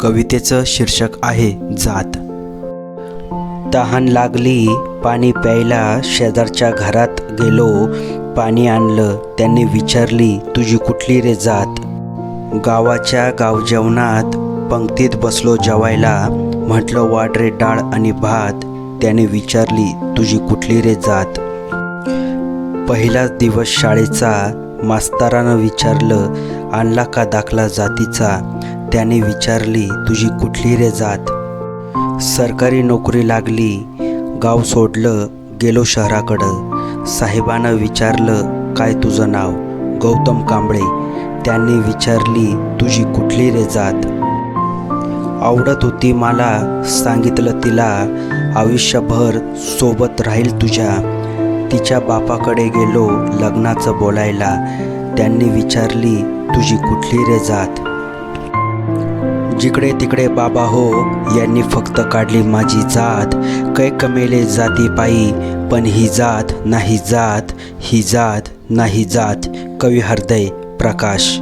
कवितेचं शीर्षक आहे जात. तहान लागली पाणी प्यायला शेजारच्या घरात गेलो पाणी आणलं त्यांनी विचारली तुझी कुठली रे जात? गावाच्या गावजेवणात पंक्तीत बसलो जेवायला म्हटलं वाट रे डाळ आणि भात. त्याने विचारली तुझी कुठली रे जात? पहिलाच दिवस शाळेचा मास्तरानं विचारलं आणला का दाखला जातीचा? त्याने विचारली तुझी कुठली रे जात? सरकारी नोकरी लागली. गाव सोडलं गेलो शहराकडं. साहेबानं विचारलं काय तुझं नाव? गौतम कांबळे. त्यांनी विचारली तुझी कुठली रे जात? आवडत होती मला. सांगितलं तिला आयुष्यभर सोबत राहील तुझ्या. तिच्या बापाकडे गेलो लग्नाचं बोलायला. त्यांनी विचारली तुझी कुठली रे जात? जिकडे तिकडे बाबा हो यांनी फक्त काढली माझी जात. कै कमेले जाती पायी पण ही जात नाही जात ही जात नाही जात. कवी हृदय प्रकाश.